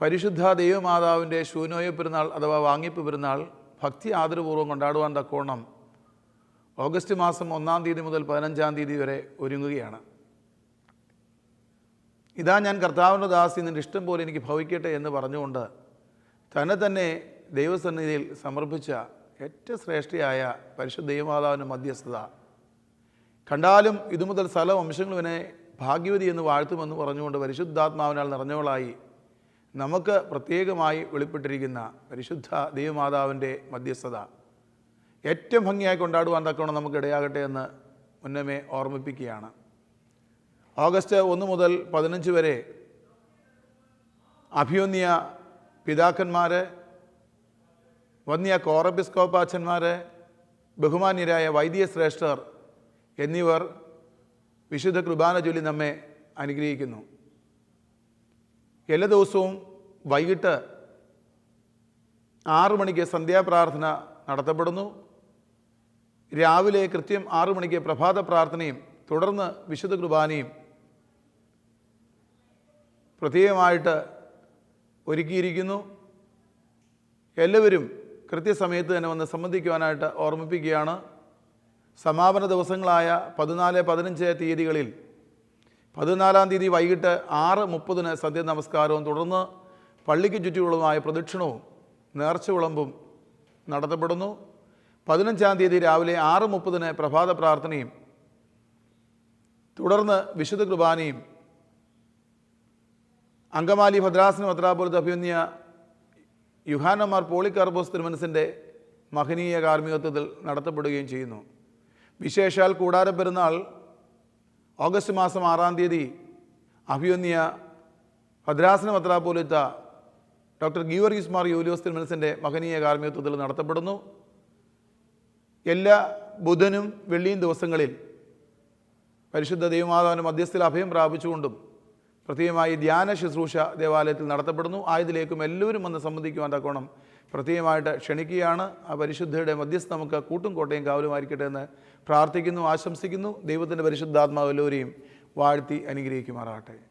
പരിശുദ്ധ ദൈവമാതാവിന്റെ ശൂനോയ പെരുന്നാൾ അഥവാ വാങ്ങിപ്പ് പെരുന്നാൾ ഭക്തി ആദരപൂർവം കൊണ്ടാടുവാൻ തക്കോണം ഓഗസ്റ്റ് മാസം ഒന്നാം തീയതി മുതൽ പതിനഞ്ചാം തീയതി വരെ ഒരുങ്ങുകയാണ്. ഇതാ ഞാൻ കർത്താവിന്റെ ദാസി നിന്റെ ഇഷ്ടം പോലെ എനിക്ക് ഭവിക്കട്ടെ എന്ന് പറഞ്ഞുകൊണ്ട് തന്നെ തന്നെ ദൈവസന്നിധിയിൽ സമർപ്പിച്ച ഏറ്റവും ശ്രേഷ്ഠയായ പരിശുദ്ധ ദൈവമാതാവിന്റെ മധ്യസ്ഥത. കണ്ടാലും ഇതുമുതൽ സ്ഥല വംശങ്ങൾ ഇവനെ ഭാഗ്യവതി എന്ന് വാഴ്ത്തുമെന്ന് പറഞ്ഞുകൊണ്ട് പരിശുദ്ധാത്മാവിനാൽ നിറഞ്ഞവളായി നമുക്ക് പ്രത്യേകമായി വെളിപ്പെട്ടിരിക്കുന്ന പരിശുദ്ധ ദൈവമാതാവിന്റെ മധ്യസ്ഥത ഏറ്റവും ഭംഗിയായി കൊണ്ടാടുവാൻ തക്കവണ്ണം നമുക്ക് ഇടയാകട്ടെ എന്ന് മുന്നമേ ഓർമ്മിപ്പിക്കുകയാണ്. ഓഗസ്റ്റ് ഒന്ന് മുതൽ പതിനഞ്ച് വരെ അഭിയോന്യ പിതാക്കന്മാർ വന്യ കോറബിസ്കോപ്പാച്ചന്മാർ ബഹുമാന്യരായ വൈദിക ശ്രേഷ്ഠർ എന്നിവർ വിശുദ്ധ കുർബാന ചൊല്ലി നമ്മെ അനുഗ്രഹിക്കുന്നു. എല്ലാ ദിവസവും വൈകിട്ട് ആറു മണിക്ക് സന്ധ്യാപ്രാർത്ഥന നടത്തപ്പെടുന്നു. രാവിലെ കൃത്യം ആറു മണിക്ക് പ്രഭാത പ്രാർത്ഥനയും തുടർന്ന് വിശുദ്ധ കുർബാനയും പ്രത്യേകമായിട്ട് ഒരുക്കിയിരിക്കുന്നു. എല്ലാവരും കൃത്യസമയത്ത് തന്നെ വന്ന് സംബന്ധിക്കുവാനായിട്ട് ഓർമ്മിപ്പിക്കുകയാണ്. സമാപന ദിവസങ്ങളായ പതിനാല് പതിനഞ്ച് തീയതികളിൽ പതിനാലാം തീയതി വൈകിട്ട് ആറ് മുപ്പതിന് നമസ്കാരവും തുടർന്ന് പള്ളിക്ക് ചുറ്റുമുള്ളതുമായ പ്രദക്ഷിണവും നേർച്ച വിളമ്പും നടത്തപ്പെടുന്നു. പതിനഞ്ചാം തീയതി രാവിലെ ആറ് മുപ്പതിന് പ്രഭാത പ്രാർത്ഥനയും തുടർന്ന് വിശുദ്ധ കുർബാനയും അങ്കമാലി ഭദ്രാസന ഭദ്രാപുരത്ത് അഭിമന്യ യുഹാനമാർ പോളിക്കാർബോസ് തിരുമനസിന്റെ മഹനീയ കാർമ്മികത്വത്തിൽ നടത്തപ്പെടുകയും ചെയ്യുന്നു. വിശേഷാൽ കൂടാര പെരുന്നാൾ ഓഗസ്റ്റ് മാസം ആറാം തീയതി അഭിയൊന്നിയ ഭദ്രാസന ഭദ്രാപോലിത്ത ഡോക്ടർ ഗീവർഗീസ് മാർ യൂലിയോസ് തിരുമനസിന്റെ മഹനീയ കാർമ്മികത്വത്തിൽ നടത്തപ്പെടുന്നു. എല്ലാ ബുധനും വെള്ളിയും ദിവസങ്ങളിൽ പരിശുദ്ധ ദൈവമാതാവിന്റെ മധ്യസ്ഥയിൽ അഭയം പ്രാപിച്ചുകൊണ്ടും പ്രത്യേകമായി ധ്യാന ശുശ്രൂഷ ദേവാലയത്തിൽ നടത്തപ്പെടുന്നു. ആയതിലേക്കും എല്ലാവരും വന്ന് സംബന്ധിക്കുവാൻ തക്കോണം പ്രത്യേകമായിട്ട് ക്ഷണിക്കുകയാണ്. ആ പരിശുദ്ധയുടെ മധ്യസ്ഥ നമുക്ക് കൂട്ടും കോട്ടയും കാവലുമായിരിക്കട്ടെ എന്ന് പ്രാർത്ഥിക്കുന്നു ആശംസിക്കുന്നു. ദൈവത്തിന്റെ പരിശുദ്ധാത്മാവ് എല്ലാവരെയും വാഴ്ത്തി അനുഗ്രഹിക്കുമാറാകട്ടെ.